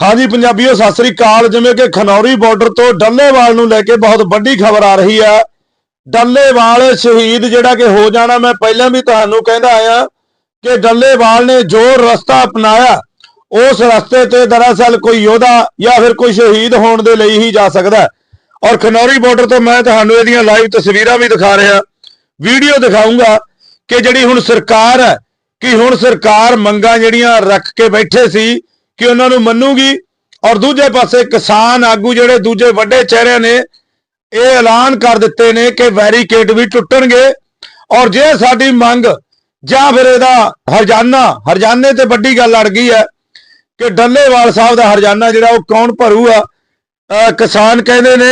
ਹਾਂਜੀ, ਪੰਜਾਬੀਓ, ਸਤਿ ਸ੍ਰੀ ਅਕਾਲ। ਜਿਵੇਂ ਕਿ ਖਨੌਰੀ ਬਾਰਡਰ ਤੋਂ ਡੱਲੇਵਾਲ ਨੂੰ ਲੈ ਕੇ ਬਹੁਤ ਵੱਡੀ ਖਬਰ ਆ ਰਹੀ ਹੈ ਡੱਲੇਵਾਲ ਸ਼ਹੀਦ ਜਿਹੜਾ ਕਿ ਹੋ ਜਾਣਾ, ਮੈਂ ਪਹਿਲਾਂ ਵੀ ਤੁਹਾਨੂੰ ਕਹਿੰਦਾ ਆਇਆ ਕਿ ਡੱਲੇਵਾਲ ਨੇ ਜੋ ਰਸਤਾ ਅਪਣਾਇਆ, ਉਸ ਰਸਤੇ ਤੇ ਦਰਅਸਲ ਕੋਈ ਯੋਧਾ ਜਾਂ ਫਿਰ ਕੋਈ ਸ਼ਹੀਦ ਹੋਣ ਦੇ ਲਈ ਹੀ ਜਾ ਸਕਦਾ। ਔਰ ਖਨੌਰੀ ਬਾਰਡਰ ਤੋਂ ਮੈਂ ਤੁਹਾਨੂੰ ਇਹਦੀਆਂ ਲਾਈਵ ਤਸਵੀਰਾਂ ਵੀ ਦਿਖਾ ਰਿਹਾ। ਵੀਡੀਓ ਦਿਖਾਉਂਗਾ ਕਿ ਜਿਹੜੀ ਹੁਣ ਸਰਕਾਰ ਹੈ, ਕਿ ਹੁਣ ਸਰਕਾਰ ਮੰਗਾਂ ਜਿਹੜੀਆਂ ਰੱਖ ਕੇ ਬੈਠੇ ਸੀ ਕਿ ਉਹਨਾਂ ਨੂੰ ਮੰਨੂਗੀ। ਔਰ ਦੂਜੇ ਪਾਸੇ ਕਿਸਾਨ ਆਗੂ ਜਿਹੜੇ ਦੂਜੇ ਵੱਡੇ ਚਿਹਰਿਆਂ ਨੇ, ਇਹ ਐਲਾਨ ਕਰ ਦਿੱਤੇ ਨੇ ਕਿ ਵੈਰੀਕੇਡ ਵੀ ਟੁੱਟਣਗੇ। ਔਰ ਜੇ ਸਾਡੀ ਮੰਗ ਜਾਂ ਫਿਰ ਇਹਦਾ ਹਰਜਾਨਾ, ਹਰਜਾਨੇ ਤੇ ਵੱਡੀ ਗੱਲ ਅੜ ਗਈ ਹੈ ਕਿ ਡੱਲੇਵਾਲ ਸਾਹਿਬ ਦਾ ਹਰਜਾਨਾ ਜਿਹੜਾ ਉਹ ਕੌਣ ਭਰੂਗਾ ਕਿਸਾਨ ਕਹਿੰਦੇ ਨੇ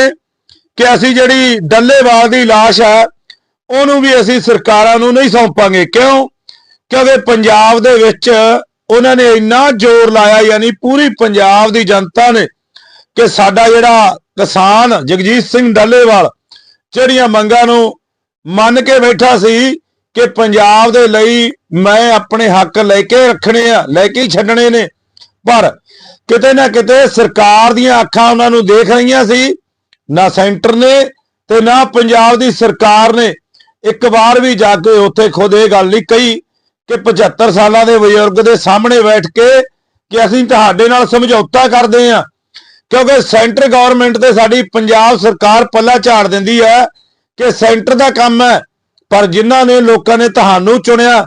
ਕਿ ਅਸੀਂ ਜਿਹੜੀ ਡੱਲੇਵਾਲ ਦੀ ਲਾਸ਼ ਹੈ, ਉਹਨੂੰ ਵੀ ਅਸੀਂ ਸਰਕਾਰਾਂ ਨੂੰ ਨਹੀਂ ਸੌਂਪਾਂਗੇ। ਕਿਉਂ? ਕਿਉਂਕਿ ਪੰਜਾਬ ਦੇ ਵਿੱਚ ਉਹਨਾਂ ਨੇ ਇੰਨਾ ਜ਼ੋਰ ਲਾਇਆ, ਯਾਨੀ ਪੂਰੀ ਪੰਜਾਬ ਦੀ ਜਨਤਾ ਨੇ, ਕਿ ਸਾਡਾ ਜਿਹੜਾ ਕਿਸਾਨ ਜਗਜੀਤ ਸਿੰਘ ਡੱਲੇਵਾਲ, ਜਿਹੜੀਆਂ ਮੰਗਾਂ ਨੂੰ ਮੰਨ ਕੇ ਬੈਠਾ ਸੀ ਕਿ ਪੰਜਾਬ ਦੇ ਲਈ ਮੈਂ ਆਪਣੇ ਹੱਕ ਲੈ ਕੇ ਰੱਖਣੇ ਆ, ਲੈ ਕੇ ਹੀ ਛੱਡਣੇ ਨੇ, ਪਰ ਕਿਤੇ ਨਾ ਕਿਤੇ ਸਰਕਾਰ ਦੀਆਂ ਅੱਖਾਂ ਉਹਨਾਂ ਨੂੰ ਦੇਖ ਰਹੀਆਂ ਸੀ, ਨਾ ਸੈਂਟਰ ਨੇ ਤੇ ਨਾ ਪੰਜਾਬ ਦੀ ਸਰਕਾਰ ਨੇ। ਇੱਕ ਵਾਰ ਵੀ ਜਾ ਕੇ ਉੱਥੇ ਖੁਦ ਇਹ ਗੱਲ ਨਹੀਂ ਕਹੀ ਕਿ 75 ਸਾਲਾਂ ਦੇ ਬਜ਼ੁਰਗ ਦੇ ਸਾਹਮਣੇ ਬੈਠ ਕੇ ਕਿ ਅਸੀਂ ਤੁਹਾਡੇ ਨਾਲ ਸਮਝੌਤਾ ਕਰਦੇ ਹਾਂ। ਕਿਉਂਕਿ ਸੈਂਟਰ ਗਵਰਨਮੈਂਟ ਤੇ ਸਾਡੀ ਪੰਜਾਬ ਸਰਕਾਰ ਪੱਲਾ ਝਾੜ ਦਿੰਦੀ ਹੈ ਕਿ ਸੈਂਟਰ ਦਾ ਕੰਮ ਹੈ, ਪਰ ਜਿਨ੍ਹਾਂ ਨੇ ਲੋਕਾਂ ਨੇ ਤੁਹਾਨੂੰ ਚੁਣਿਆ,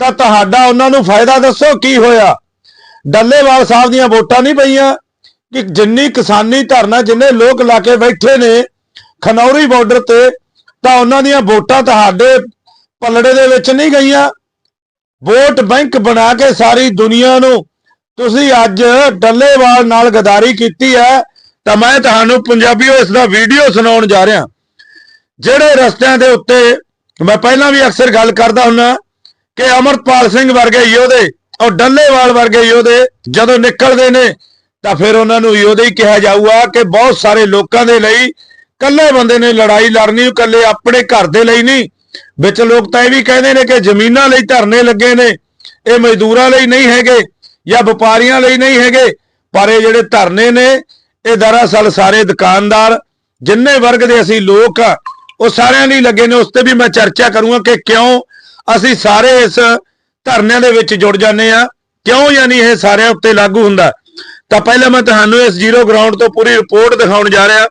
ਤਾਂ ਤੁਹਾਡਾ ਉਹਨਾਂ ਨੂੰ ਫਾਇਦਾ ਦੱਸੋ ਕੀ ਹੋਇਆ। ਡੱਲੇਵਾਲ ਸਾਹਿਬ ਦੀਆਂ ਵੋਟਾਂ ਨਹੀਂ ਪਈਆਂ ਕਿ ਜਿੰਨੀ ਕਿਸਾਨੀ ਧਰਨਾ ਜਿੰਨੇ ਲੋਕ ਲਾ ਕੇ ਬੈਠੇ ਨੇ ਖਨੌਰੀ ਬਾਰਡਰ ਤੇ, ਤਾਂ ਉਹਨਾਂ ਦੀਆਂ ਵੋਟਾਂ ਤੁਹਾਡੇ ਪਲੜੇ ਦੇ ਵਿੱਚ ਨਹੀਂ ਗਈਆਂ। ਵੋਟ ਬੈਂਕ ਬਣਾ ਕੇ ਸਾਰੀ ਦੁਨੀਆ ਨੂੰ ਤੁਸੀਂ ਅੱਜ ਡੱਲੇਵਾਲ ਨਾਲ ਗਦਾਰੀ ਕੀਤੀ ਹੈ ਤਾਂ ਮੈਂ ਤੁਹਾਨੂੰ ਪੰਜਾਬੀਓ ਇਸ ਦਾ ਵੀਡੀਓ ਸੁਣਾਉਣ ਜਾ ਰਿਹਾ। ਜਿਹੜੇ ਰਸਤਿਆਂ ਦੇ ਉੱਤੇ ਮੈਂ ਪਹਿਲਾਂ ਵੀ ਅਕਸਰ ਗੱਲ ਕਰਦਾ ਹੁੰਨਾ ਕਿ ਅਮਰਪਾਲ ਸਿੰਘ ਵਰਗੇ ਯੋਧੇ ਔਰ ਡੱਲੇਵਾਲ ਵਰਗੇ ਯੋਧੇ ਜਦੋਂ ਨਿਕਲਦੇ ਨੇ ਤਾਂ ਫਿਰ ਉਹਨਾਂ ਨੂੰ ਯੋਧੇ ਹੀ ਕਿਹਾ ਜਾਊਗਾ ਕਿ ਬਹੁਤ ਸਾਰੇ ਲੋਕਾਂ ਦੇ ਲਈ ਇਕੱਲੇ ਬੰਦੇ ਨੇ ਲੜਾਈ ਲੜਨੀ, ਇਕੱਲੇ ਆਪਣੇ ਘਰ ਦੇ ਲਈ ਨਹੀਂ ਵਿੱਚ ਲੋਕ ਤਾਂ ਇਹ ਵੀ ਕਹਿੰਦੇ ਨੇ ਕਿ ਜ਼ਮੀਨਾਂ ਲਈ ਧਰਨੇ ਲੱਗੇ ਨੇ, ਇਹ ਮਜ਼ਦੂਰਾਂ ਲਈ ਨਹੀਂ ਹੈਗੇ ਜਾਂ ਵਪਾਰੀਆਂ ਲਈ ਨਹੀਂ ਹੈਗੇ, ਪਰ ਇਹ ਜਿਹੜੇ ਧਰਨੇ ਨੇ, ਇਹ ਦਰਅਸਲ ਸਾਰੇ ਦੁਕਾਨਦਾਰ, ਜਿੰਨੇ ਵਰਗ ਦੇ ਅਸੀਂ ਲੋਕ ਆ, ਉਹ ਸਾਰਿਆਂ ਲਈ ਲੱਗੇ ਨੇ, ਉਸ ਤੇ ਵੀ ਮੈਂ ਚਰਚਾ ਕਰੂੰਗਾ ਕਿ ਕਿਉਂ ਅਸੀਂ ਸਾਰੇ ਇਸ ਧਰਨਿਆਂ ਦੇ ਵਿੱਚ ਜੁੜ ਜਾਂਦੇ ਆ ਕਿਉਂ ਯਾਨੀ ਇਹ ਸਾਰਿਆਂ ਉੱਤੇ ਲਾਗੂ ਹੁੰਦਾ। ਤਾਂ ਪਹਿਲਾਂ ਮੈਂ ਤੁਹਾਨੂੰ ਇਸ ਜ਼ੀਰੋ ਗਰਾਊਂਡ ਤੋਂ ਪੂਰੀ ਰਿਪੋਰਟ ਦਿਖਾਉਣ ਜਾ ਰਿਹਾ।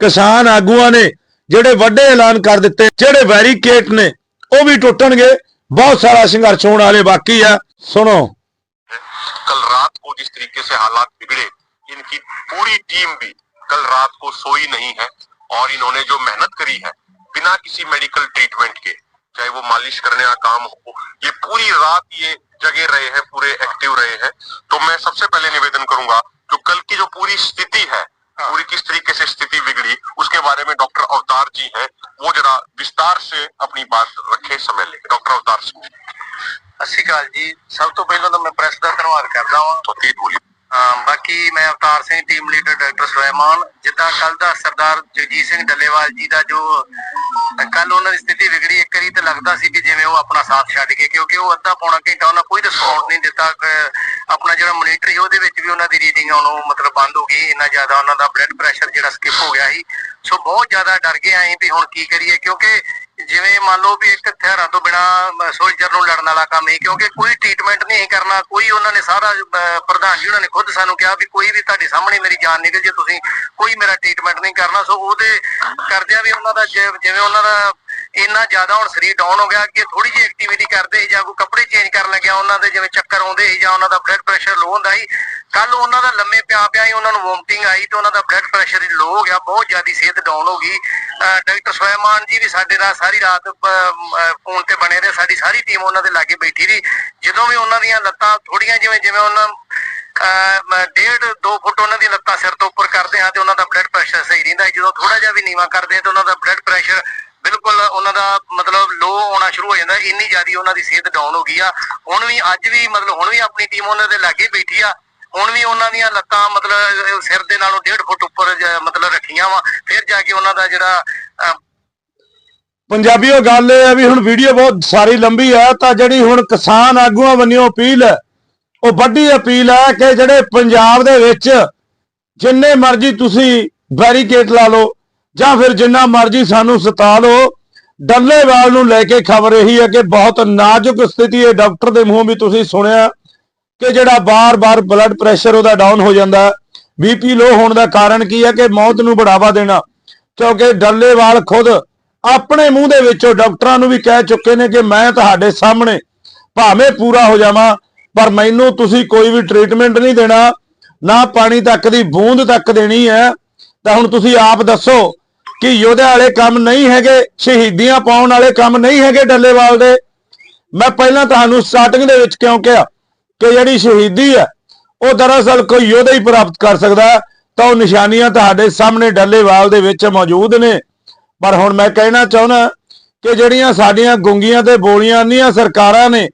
ਕਿਸਾਨ ਆਗੂਆਂ ਨੇ ਜਿਹੜੇ ਵੱਡੇ ਐਲਾਨ ਕਰ ਦਿੱਤੇ ਜਿਹੜੇ ਵੈਰੀਕੇਟ ਨੇ ਉਹ ਵੀ ਟੁੱਟਣਗੇ ਬਹੁਤ ਸਾਰਾ ਸੰਘਰਸ਼ ਹੋਣ ਵਾਲੇ ਬਾਕੀ ਆ ਸੁਣੋ कल रात को जिस तरीके से हालात बिगड़े इनकी पूरी टीम भी कल रात को सोई नहीं है और इन्होंने जो मेहनत करी है बिना किसी मेडिकल ट्रीटमेंट के चाहे वो मालिश करने का काम हो ये पूरी रात ये जगे रहे हैं पूरे एक्टिव रहे हैं तो मैं सबसे पहले निवेदन करूंगा जो कल की जो पूरी स्थिति है पूरी किस तरीके से स्थिति बिगड़ी उसके बारे में डॉक्टर अवतार जी हैं वो जरा विस्तार से अपनी बात रखे समय लेके डॉक्टर अवतार सिंह ਸਤਿ ਸ਼੍ਰੀ ਅਕਾਲ ਜੀ ਸਭ ਤੋਂ ਪਹਿਲਾਂ ਤਾਂ ਮੈਂ ਪ੍ਰੈਸ ਦਾ ਧੰਨਵਾਦ ਕਰਦਾ ਹਾਂ तो तेज बोलिए ਅਮ ਬਾਕੀ ਮੈਂ Avtar Singh team leader doctor Suleman, ਜਿੱਦਾਂ ਕੱਲ ਦਾ ਸਰਦਾਰ ਜਗਜੀਤ ਸਿੰਘ ਡੱਲੇਵਾਲ ਜੀ ਦਾ ਜੋ ਕੱਲ ਉਹਨਾਂ ਦੀ ਸਥਿਤੀ ਵਿਗੜੀ, ਇੱਕ ਵਾਰੀ ਤਾਂ ਲੱਗਦਾ ਸੀ ਕਿ ਜਿਵੇਂ ਉਹ ਆਪਣਾ ਸਾਥ ਛੱਡ ਗਏ, ਕਿਉਂਕਿ ਉਹ ਅੱਧਾ ਪੌਣਾ ਘੰਟਾ ਉਹਨਾਂ ਕੋਈ ਰਿਸਪੌਂਸ ਨਹੀਂ ਦਿੱਤਾ ਆਪਣਾ ਜਿਹੜਾ ਮੋਨੀਟਰ ਸੀ ਉਹਦੇ ਵਿੱਚ ਵੀ ਉਹਨਾਂ ਦੀ ਰੀਡਿੰਗ ਉਹਨੂੰ ਮਤਲਬ ਬੰਦ ਹੋ ਗਈ, ਇੰਨਾ ਜ਼ਿਆਦਾ ਉਹਨਾਂ ਦਾ ਬਲੱਡ ਪ੍ਰੈਸ਼ਰ ਜਿਹੜਾ ਸਕਿਪ ਹੋ ਗਿਆ ਸੀ। ਸੋ ਬਹੁਤ ਜ਼ਿਆਦਾ ਡਰ ਗਏ ਆਏ ਵੀ ਹੁਣ ਕੀ ਕਰੀਏ, ਕਿਉਂਕਿ ਜਿਵੇਂ ਮੰਨ ਲਓ ਵੀ ਇੱਕ ਹਥਿਆਰਾਂ ਤੋਂ ਬਿਨਾ ਸੋਲਜਰ ਨੂੰ ਲੜਨ ਵਾਲਾ ਕੰਮ ਹੀ ਕਿਉਂਕਿ ਕੋਈ ਟ੍ਰੀਟਮੈਂਟ ਨਹੀਂ ਕਰਨਾ, ਕੋਈ ਉਹਨਾਂ ਨੇ ਸਾਰਾ ਪ੍ਰਧਾਨ ਜੀ ਉਹਨਾਂ ਨੇ ਖੁਦ ਸਾਨੂੰ ਕਿਹਾ ਵੀ ਕੋਈ ਵੀ ਤੁਹਾਡੇ ਸਾਹਮਣੇ ਮੇਰੀ ਜਾਨ ਨਿਕਲ ਜੇ, ਤੁਸੀਂ ਕੋਈ ਮੇਰਾ ਟ੍ਰੀਟਮੈਂਟ ਨਹੀਂ ਕਰਨਾ, ਸੋ ਉਹਦੇ ਕਰਦਿਆਂ ਵੀ ਉਹਨਾਂ ਦਾ ਜਿਵੇਂ ਉਹਨਾਂ ਦਾ ਇੰਨਾ ਜ਼ਿਆਦਾ ਹੁਣ ਸਰੀਰ ਡਾਊਨ ਹੋ ਗਿਆ ਕਿ ਥੋੜੀ ਜਿਹੀ ਐਕਟੀਵਿਟੀ ਕਰਦੇ ਸੀ ਜਾਂ ਕੋਈ ਕੱਪੜੇ ਚੇਂਜ ਕਰਨ ਲੱਗਿਆ ਉਹਨਾਂ ਦੇ ਜਿਵੇਂ ਚੱਕਰ ਆਉਂਦੇ ਸੀ ਜਾਂ ਉਹਨਾਂ ਦਾ ਬਲੱਡ ਪ੍ਰੈਸ਼ਰ ਲੋ ਹੁੰਦਾ ਸੀ ਕੱਲ ਉਹਨਾਂ ਦਾ ਲੰਮੇ ਪਿਆ ਪਿਆ ਹੀ ਉਹਨਾਂ ਨੂੰ ਵੋਮਟਿੰਗ ਆਈ ਤੇ ਉਹਨਾਂ ਦਾ ਬਲੱਡ ਪ੍ਰੈਸ਼ਰ ਲੋ ਹੋ ਗਿਆ ਬਹੁਤ ਜ਼ਿਆਦਾ ਸਿਹਤ ਡਾਊਨ ਹੋ ਗਈ। ਡਾਕਟਰ ਸੁਲੇਮਾਨ ਜੀ ਵੀ ਸਾਡੇ ਨਾਲ ਸਾਰੀ ਰਾਤ ਫੋਨ ਤੇ ਬਣੇ ਰਹੇ ਸਾਡੀ ਸਾਰੀ ਟੀਮ ਉਹਨਾਂ ਦੇ ਲਾਗੇ ਬੈਠੀ ਰਹੀ। ਜਦੋਂ ਵੀ ਉਹਨਾਂ ਦੀਆਂ ਲੱਤਾਂ ਥੋੜੀਆਂ ਜਿਵੇਂ ਜਿਵੇਂ ਉਹਨਾਂ ਅਹ, ਡੇਢ 2 ਫੁੱਟ ਉਹਨਾਂ ਦੀ ਲੱਤਾਂ ਸਿਰ ਤੋਂ ਉੱਪਰ ਕਰਦੇ ਹਾਂ ਤੇ ਉਹਨਾਂ ਦਾ ਬਲੱਡ ਪ੍ਰੈਸ਼ਰ ਸਹੀ ਰਹਿੰਦਾ ਜਦੋਂ ਥੋੜਾ ਜਿਹਾ ਵੀ ਨੀਵਾ ਕਰਦੇ ਹਾਂ ਤੇ ਉਹਨਾਂ ਦਾ ਬਲੱਡ ਪ੍ਰੈਸ਼ਰ ਬਿਲਕੁਲ ਉਹਨਾਂ ਦਾ ਮਤਲਬ ਲੋ ਆਉਣਾ ਸ਼ੁਰੂ ਹੋ ਜਾਂਦਾ ਇੰਨੀ ਜ਼ਿਆਦੀ ਉਹਨਾਂ ਦੀ ਸਿਹਤ ਡਾਊਨ ਹੋ ਗਈ ਆ। ਹੁਣ ਵੀ ਅੱਜ ਵੀ ਮਤਲਬ ਹੁਣ ਵੀ ਆਪਣੀ ਟੀਮ ਉਹਨਾਂ ਦੇ ਲਾਗੇ ਬੈਠੀ ਆ। ਹੁਣ ਵੀ ਉਹਨਾਂ ਦੀਆਂ ਲੱਤਾਂ ਮਤਲਬ ਸਿਰ ਦੇ ਨਾਲੋਂ ਡੇਢ ਫੁੱਟ ਉੱਪਰ ਮਤਲਬ ਰੱਖੀਆਂ ਵਾ। ਫਿਰ ਜਾ ਕੇ ਉਹਨਾਂ ਦਾ ਜਿਹੜਾ ਅਹ, ਪੰਜਾਬੀਓ ਗੱਲ ਇਹ ਆ ਵੀ ਹੁਣ ਵੀਡੀਓ ਬਹੁਤ ਸਾਰੀ ਲੰਬੀ ਆ ਤਾਂ ਜਿਹੜੀ ਹੁਣ ਕਿਸਾਨ ਆਗੂਆਂ ਵੱਲੋਂ ਅਪੀਲ ਹੈ ਉਹ ਵੱਡੀ ਅਪੀਲ ਹੈ ਕਿ ਜਿਹੜੇ ਪੰਜਾਬ ਦੇ ਵਿੱਚ ਜਿੰਨੇ ਮਰਜ਼ੀ ਤੁਸੀਂ ਬੈਰੀਕੇਡ ਲਾ ਲਓ ਜਾਂ ਫਿਰ ਜਿੰਨਾ ਮਰਜ਼ੀ ਸਾਨੂੰ ਸਤਾ ਲਓ ਡੱਲੇਵਾਲ ਨੂੰ ਲੈ ਕੇ ਖਬਰ ਇਹੀ ਹੈ ਕਿ ਬਹੁਤ ਨਾਜ਼ੁਕ ਸਥਿਤੀ ਹੈ। ਡਾਕਟਰ ਦੇ ਮੂੰਹੋਂ ਵੀ ਤੁਸੀਂ ਸੁਣਿਆ ਕਿ ਜਿਹੜਾ ਬਾਰ-ਬਾਰ ਬਲੱਡ ਪ੍ਰੈਸ਼ਰ ਉਹਦਾ ਡਾਊਨ ਹੋ ਜਾਂਦਾ ਬੀਪੀ ਲੋ ਹੋਣ ਦਾ ਕਾਰਨ ਕੀ ਹੈ ਕਿ ਮੌਤ ਨੂੰ ਬੜਾਵਾ ਦੇਣਾ। ਕਿਉਂਕਿ ਡੱਲੇਵਾਲ ਖੁਦ ਆਪਣੇ ਮੂੰਹ ਦੇ ਵਿੱਚੋਂ ਡਾਕਟਰਾਂ ਨੂੰ ਵੀ ਕਹਿ ਚੁੱਕੇ ਨੇ ਕਿ ਮੈਂ ਤੁਹਾਡੇ ਸਾਹਮਣੇ ਭਾਵੇਂ ਪੂਰਾ ਹੋ ਜਾਵਾਂ, ਪਰ ਮੈਨੂੰ ਤੁਸੀਂ ਕੋਈ ਵੀ ਟ੍ਰੀਟਮੈਂਟ ਨਹੀਂ ਦੇਣਾ। ਨਾ ਪਾਣੀ ਤੱਕ ਦੀ ਬੂੰਦ ਤੱਕ ਦੇਣੀ ਹੈ। ਤਾਂ ਹੁਣ ਤੁਸੀਂ ਆਪ ਦੱਸੋ ਕਿ ਯੋਧੇ ਵਾਲੇ ਕੰਮ ਨਹੀਂ ਹੈਗੇ, ਸ਼ਹੀਦੀਆਂ ਪਾਉਣ ਵਾਲੇ ਕੰਮ ਨਹੀਂ ਹੈਗੇ ਡੱਲੇਵਾਲ ਦੇ। ਮੈਂ ਪਹਿਲਾਂ ਤੁਹਾਨੂੰ ਸਟਾਰਟਿੰਗ ਦੇ ਵਿੱਚ ਕਿਉਂ ਕਿਹਾ ਕਿ ਜਿਹੜੀ ਸ਼ਹੀਦੀ ਹੈ, ਉਹ ਦਰਅਸਲ ਕੋਈ ਯੋਧਾ ਹੀ ਪ੍ਰਾਪਤ ਕਰ ਸਕਦਾ ਤਾਂ ਉਹ ਨਿਸ਼ਾਨੀਆਂ ਤੁਹਾਡੇ ਸਾਹਮਣੇ ਡੱਲੇਵਾਲ ਦੇ ਵਿੱਚ ਮੌਜੂਦ ਨੇ। ਪਰ ਹੁਣ ਮੈਂ ਕਹਿਣਾ ਚਾਹੁੰਦਾ ਕਿ ਜਿਹੜੀਆਂ ਸਾਡੀਆਂ ਗੁੰਗੀਆਂ ਤੇ ਬੋਲੀਆਂ ਨਹੀਂ ਸਰਕਾਰਾਂ ਨੇ,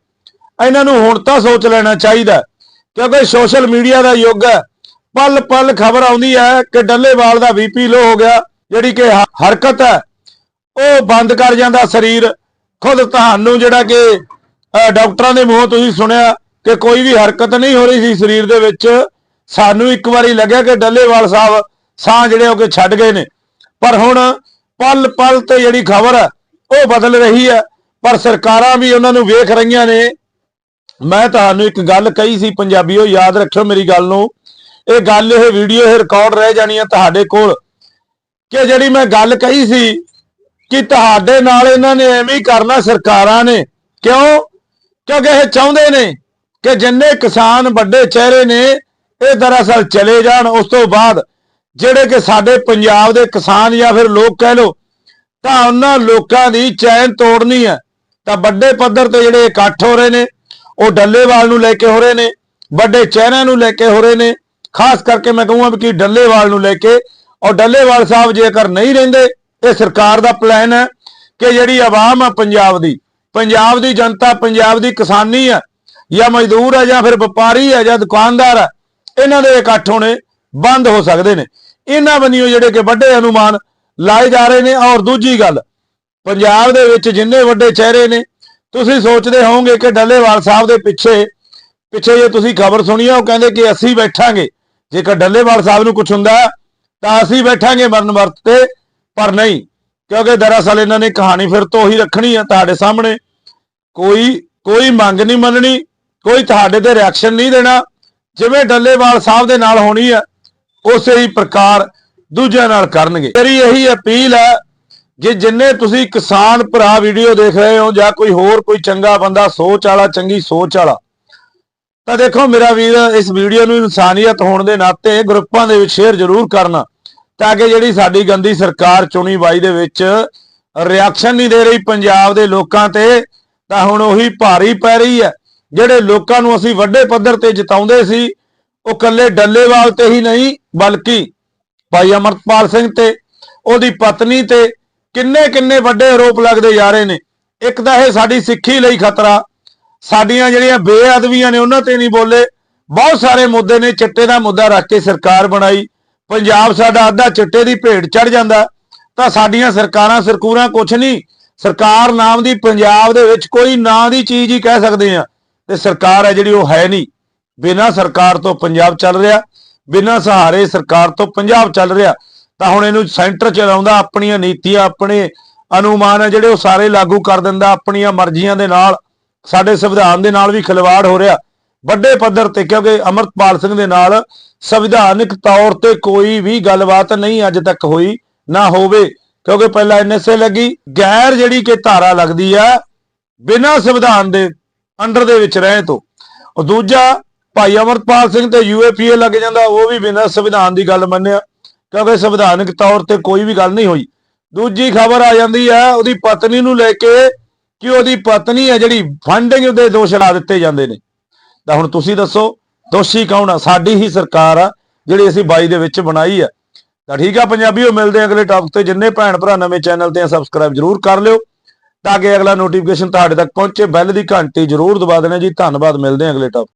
ਇਹਨਾਂ ਨੂੰ ਹੁਣ ਤਾਂ ਸੋਚ ਲੈਣਾ ਚਾਹੀਦਾ ਕਿਉਂਕਿ ਸੋਸ਼ਲ ਮੀਡੀਆ ਦਾ ਯੁੱਗ ਹੈ। ਪਲ ਪਲ ਖਬਰ ਆਉਂਦੀ ਹੈ ਕਿ ਡੱਲੇਵਾਲ ਦਾ ਬੀਪੀ ਲੋ ਹੋ ਗਿਆ। ਜਿਹੜੀ ਕਿ ਹਰਕਤ ਹੈ, ਉਹ ਬੰਦ ਕਰ ਜਾਂਦਾ ਸਰੀਰ। ਖੁਦ ਤੁਹਾਨੂੰ ਜਿਹੜਾ ਕਿ ਡਾਕਟਰਾਂ ਦੇ ਮੂੰਹੋਂ ਤੁਸੀਂ ਸੁਣਿਆ ਕਿ ਕੋਈ ਵੀ ਹਰਕਤ ਨਹੀਂ ਹੋ ਰਹੀ ਸੀ ਸਰੀਰ ਦੇ ਵਿੱਚ। ਸਾਨੂੰ ਇੱਕ ਵਾਰੀ ਲੱਗਿਆ ਕਿ ਡੱਲੇਵਾਲ ਸਾਹਿਬ ਸਾਹ ਜਿਹੜੇ ਉਹ ਕਿ ਛੱਡ ਗਏ ਨੇ। ਪਰ ਹੁਣ ਪਲ ਪਲ ਤੇ ਜਿਹੜੀ ਖਬਰ ਹੈ, ਉਹ ਬਦਲ ਰਹੀ ਹੈ। ਪਰ ਸਰਕਾਰਾਂ ਵੀ ਉਹਨਾਂ ਨੂੰ ਵੇਖ ਰਹੀਆਂ ਨੇ। ਮੈਂ ਤੁਹਾਨੂੰ ਇੱਕ ਗੱਲ ਕਹੀ ਸੀ, ਪੰਜਾਬੀਓ, ਯਾਦ ਰੱਖਿਓ ਮੇਰੀ ਗੱਲ ਨੂੰ। ਇਹ ਗੱਲ, ਇਹ ਵੀਡੀਓ, ਇਹ ਰਿਕਾਰਡ ਰਹਿ ਜਾਣੀ ਹੈ ਤੁਹਾਡੇ ਕੋਲ। ਕਿ ਜਿਹੜੀ ਮੈਂ ਗੱਲ ਕਹੀ ਸੀ ਕਿ ਤੁਹਾਡੇ ਨਾਲ ਇਹਨਾਂ ਨੇ ਐਵੇਂ ਹੀ ਕਰਨਾ ਸਰਕਾਰਾਂ ਨੇ। ਕਿਉਂ? ਕਿਉਂਕਿ ਇਹ ਚਾਹੁੰਦੇ ਨੇ ਕਿ ਜਿੰਨੇ ਕਿਸਾਨ ਵੱਡੇ ਚਿਹਰੇ ਨੇ, ਇਹ ਦਰਅਸਲ ਚਲੇ ਜਾਣ। ਉਸ ਤੋਂ ਬਾਅਦ ਜਿਹੜੇ ਕਿ ਸਾਡੇ ਪੰਜਾਬ ਦੇ ਕਿਸਾਨ ਜਾਂ ਫਿਰ ਲੋਕ ਕਹਿ ਲੋ ਤਾਂ ਉਹਨਾਂ ਲੋਕਾਂ ਦੀ ਚੈਨ ਤੋੜਨੀ ਹੈ। ਤਾਂ ਵੱਡੇ ਪੱਧਰ ਤੇ ਜਿਹੜੇ ਇਕੱਠ ਹੋ ਰਹੇ ਨੇ, ਉਹ ਡੱਲੇਵਾਲ ਨੂੰ ਲੈ ਕੇ ਹੋ ਰਹੇ ਨੇ, ਵੱਡੇ ਚਿਹਰਿਆਂ ਨੂੰ ਲੈ ਕੇ ਹੋ ਰਹੇ ਨੇ। ਖਾਸ ਕਰਕੇ ਮੈਂ ਕਹੂੰਗਾ ਵੀ ਕਿ ਡੱਲੇਵਾਲ ਨੂੰ ਲੈ ਕੇ ਔਰ ਡੱਲੇਵਾਲ ਸਾਹਿਬ ਜੇਕਰ ਨਹੀਂ ਰਹਿੰਦੇ, ਇਹ ਸਰਕਾਰ ਦਾ ਪਲਾਨ ਹੈ ਕਿ ਜਿਹੜੀ ਆਵਾਮ ਆ ਪੰਜਾਬ ਦੀ ਪੰਜਾਬ ਦੀ ਜਨਤਾ, ਪੰਜਾਬ ਦੀ ਕਿਸਾਨੀ ਹੈ, ਜਾਂ ਮਜ਼ਦੂਰ ਹੈ, ਜਾਂ ਫਿਰ ਵਪਾਰੀ ਹੈ, ਜਾਂ ਦੁਕਾਨਦਾਰ ਹੈ, ਇਹਨਾਂ ਦੇ ਇਕੱਠ ਹੋਣੇ ਬੰਦ ਹੋ ਸਕਦੇ ਨੇ। ਇਹਨਾਂ ਬੰਨਿਓ ਜਿਹੜੇ ਕਿ ਵੱਡੇ ਅਨੁਮਾਨ ਲਾਏ ਜਾ ਰਹੇ ਨੇ। ਔਰ ਦੂਜੀ ਗੱਲ, ਪੰਜਾਬ ਦੇ ਵਿੱਚ ਜਿੰਨੇ ਵੱਡੇ ਚਿਹਰੇ ਨੇ, ਤੁਸੀਂ ਸੋਚਦੇ ਹੋਵੋਗੇ ਕਿ ਡੱਲੇਵਾਲ ਸਾਹਿਬ ਦੇ ਪਿੱਛੇ ਪਿੱਛੇ ਜੇ ਤੁਸੀਂ ਖਬਰ ਸੁਣੀ ਆ, ਉਹ ਕਹਿੰਦੇ ਕਿ ਅਸੀਂ ਬੈਠਾਂਗੇ। ਜੇਕਰ ਡੱਲੇਵਾਲ ਸਾਹਿਬ ਨੂੰ ਕੁਝ ਹੁੰਦਾ ਤਾਂ ਅਸੀਂ ਬੈਠਾਂਗੇ ਮਰਨ ਵਰਤ ਤੇ, ਪਰ ਨਹੀਂ, ਕਿਉਂਕਿ ਦਰਅਸਲ ਇਹਨਾਂ ਨੇ ਕਹਾਣੀ ਫਿਰ ਤੋਂ ਹੀ ਰੱਖਣੀ ਆ ਤੁਹਾਡੇ ਸਾਹਮਣੇ। ਕੋਈ ਕੋਈ ਮੰਗ ਨਹੀਂ ਮੰਨਣੀ, ਕੋਈ ਤੁਹਾਡੇ ਤੇ ਰਿਐਕਸ਼ਨ ਨਹੀਂ ਦੇਣਾ। ਜਿਵੇਂ ਡੱਲੇਵਾਲ ਸਾਹਿਬ ਦੇ ਨਾਲ ਹੋਣੀ ਆ, ਉਸੇ ਹੀ ਪ੍ਰਕਾਰ ਦੂਜਿਆਂ ਨਾਲ ਕਰਨਗੇ। ਮੇਰੀ ਇਹੀ ਅਪੀਲ ਹੈ ਜੇ ਜਿੰਨੇ ਤੁਸੀਂ ਕਿਸਾਨ ਭਰਾ ਵੀਡੀਓ ਦੇਖ ਰਹੇ ਹੋ ਜਾਂ ਕੋਈ ਹੋਰ ਕੋਈ ਚੰਗਾ ਬੰਦਾ, ਸੋਚ ਵਾਲਾ, ਚੰਗੀ ਸੋਚ ਵਾਲਾ ਤਾਂ ਦੇਖੋ ਮੇਰਾ ਵੀਰ, ਇਸ ਵੀਡੀਓ ਨੂੰ ਇਨਸਾਨੀਅਤ ਹੋਣ ਦੇ ਨਾਤੇ ਗਰੁੱਪਾਂ ਦੇ ਵਿੱਚ ਸ਼ੇਅਰ ਜ਼ਰੂਰ ਕਰਨਾ ਤਾਂ ਕਿ ਜਿਹੜੀ ਸਾਡੀ ਗੰਦੀ ਸਰਕਾਰ ਚੁਣੀ ਬਾਈ ਦੇ ਵਿੱਚ ਰਿਐਕਸ਼ਨ ਨਹੀਂ ਦੇ ਰਹੀ ਪੰਜਾਬ ਦੇ ਲੋਕਾਂ ਤੇ, ਤਾਂ ਹੁਣ ਉਹੀ ਭਾਰੀ ਪੈ ਰਹੀ ਹੈ। ਜਿਹੜੇ ਲੋਕਾਂ ਨੂੰ ਅਸੀਂ ਵੱਡੇ ਪੱਧਰ ਤੇ ਜਿਤਾਉਂਦੇ ਸੀ, ਉਹ ਕੱਲੇ ਡੱਲੇਵਾਲ ਤੇ ਹੀ ਨਹੀਂ, ਬਲਕਿ ਭਾਈ ਅਮਰਤਪਾਲ ਸਿੰਘ ਤੇ, ਉਹਦੀ ਪਤਨੀ ਤੇ ਕਿੰਨੇ ਕਿੰਨੇ ਵੱਡੇ ਆਰੋਪ ਲੱਗਦੇ ਜਾ ਰਹੇ ਨੇ। ਇੱਕ ਤਾਂ ਇਹ ਸਾਡੀ ਸਿੱਖੀ ਲਈ ਖਤਰਾ ਸਾਡੀਆਂ ਜਿਹੜੀਆਂ ਬੇਅਦਬੀਆਂ ਨੇ ਉਹਨਾਂ ਤੇ ਨਹੀਂ ਬੋਲੇ। ਬਹੁਤ ਸਾਰੇ ਮੁੱਦੇ ਨੇ, ਚਿੱਟੇ ਦਾ ਮੁੱਦਾ ਰੱਖ ਕੇ ਸਰਕਾਰ ਬਣਾਈ। ਪੰਜਾਬ ਸਾਡਾ ਅੱਧਾ ਚਿੱਟੇ ਦੀ ਭੇਡ ਚੜ ਜਾਂਦਾ। ਤਾਂ ਸਾਡੀਆਂ ਸਰਕਾਰਾਂ ਸਰਕੂਰਾਂ ਕੁਛ ਨਹੀਂ। ਸਰਕਾਰ ਨਾਮ ਦੀ ਪੰਜਾਬ ਦੇ ਵਿੱਚ ਕੋਈ ਨਾਂ ਦੀ ਚੀਜ਼ ਹੀ ਕਹਿ ਸਕਦੇ ਆ ਤੇ ਸਰਕਾਰ ਹੈ ਜਿਹੜੀ ਉਹ ਹੈ ਨਹੀਂ। ਬਿਨਾਂ ਸਰਕਾਰ ਤੋਂ ਪੰਜਾਬ ਚੱਲ ਰਿਹਾ, ਬਿਨਾਂ ਸਹਾਰੇ ਸਰਕਾਰ ਤੋਂ ਪੰਜਾਬ ਚੱਲ ਰਿਹਾ, ਤਾਂ ਹੁਣ ਇਹਨੂੰ ਸੈਂਟਰ ਚਲਾਉਂਦਾ ਆਪਣੀਆਂ ਨੀਤੀਆਂ, ਆਪਣੇ ਅਨੁਮਾਨ ਹੈ ਜਿਹੜੇ ਉਹ ਸਾਰੇ ਲਾਗੂ ਕਰ ਦਿੰਦਾ, ਆਪਣੀਆਂ ਮਰਜ਼ੀਆਂ ਦੇ ਨਾਲ। ਸਾਡੇ ਸੰਵਿਧਾਨ ਦੇ ਨਾਲ ਵੀ ਖਿਲਵਾੜ ਹੋ ਰਿਹਾ। ਵੱਡੇ ਪੱਧਰ ਤੇ, ਕਿਉਂਕਿ ਅਮਰਤਪਾਲ ਸਿੰਘ ਦੇ ਨਾਲ ਸੰਵਿਧਾਨਿਕ ਤੌਰ ਤੇ ਕੋਈ ਵੀ ਗੱਲਬਾਤ ਨਹੀਂ ਅੱਜ ਤੱਕ ਹੋਈ, ਨਾ ਹੋਵੇ। ਕਿਉਂਕਿ ਪਹਿਲਾਂ ਐਨਐਸਏ ਲੱਗੀ, ਗੈਰ ਜਿਹੜੀ ਕਿ ਧਾਰਾ ਲੱਗਦੀ ਆ, ਬਿਨਾਂ ਸੰਵਿਧਾਨ ਦੇ ਅੰਡਰ ਦੇ ਵਿੱਚ ਰਹਿਣ ਤੋਂ। ਉਹ ਦੂਜਾ, ਭਾਈ ਅਮਰਪਾਲ ਸਿੰਘ ਤੇ ਯੂਏਪੀਏ ਲੱਗ ਜਾਂਦਾ, ਉਹ ਵੀ ਬਿਨਾਂ ਸੰਵਿਧਾਨ ਦੀ ਗੱਲ ਮੰਨਿਆ। ਕਿਉਂਕਿ ਸੰਵਿਧਾਨਕ ਤੌਰ ਤੇ ਕੋਈ ਵੀ ਗੱਲ ਨਹੀਂ ਹੋਈ। ਦੂਜੀ ਖਬਰ ਆ ਜਾਂਦੀ ਹੈ ਉਹਦੀ ਪਤਨੀ ਨੂੰ ਲੈ ਕੇ ਕਿ ਉਹਦੀ ਪਤਨੀ ਹੈ ਜਿਹੜੀ ਫੰਡਿੰਗ ਦੇ ਦੋਸ਼ ਲਾ ਦਿੱਤੇ ਜਾਂਦੇ ਨੇ। ਤਾਂ ਹੁਣ ਤੁਸੀਂ ਦੱਸੋ, ਦੋਸ਼ੀ ਕੌਣ ਆ? ਸਾਡੀ ਹੀ ਸਰਕਾਰ ਆ, ਜਿਹੜੀ ਅਸੀਂ 22 ਦੇ ਵਿੱਚ ਬਣਾਈ ਆ। ਤਾਂ ਠੀਕ ਆ ਪੰਜਾਬੀਓ, ਮਿਲਦੇ ਅਗਲੇ ਟਾਪਿਕ ਤੇ। ਜਿੰਨੇ ਭੈਣ ਭਰਾ ਨਵੇਂ ਚੈਨਲ ਤੇ ਆ ਸਬਸਕ੍ਰਾਈਬ ਜਰੂਰ ਕਰ ਲਿਓ, ਤਾਂ ਕਿ ਅਗਲਾ ਨੋਟੀਫਿਕੇਸ਼ਨ ਤੁਹਾਡੇ ਤੱਕ ਪਹੁੰਚੇ। ਬੈਲ ਦੀ ਘੰਟੀ ਜਰੂਰ ਦਬਾ ਦੇਣਾ ਜੀ। ਧੰਨਵਾਦ, ਮਿਲਦੇ ਆ ਅਗਲੇ ਟਾਪਿਕ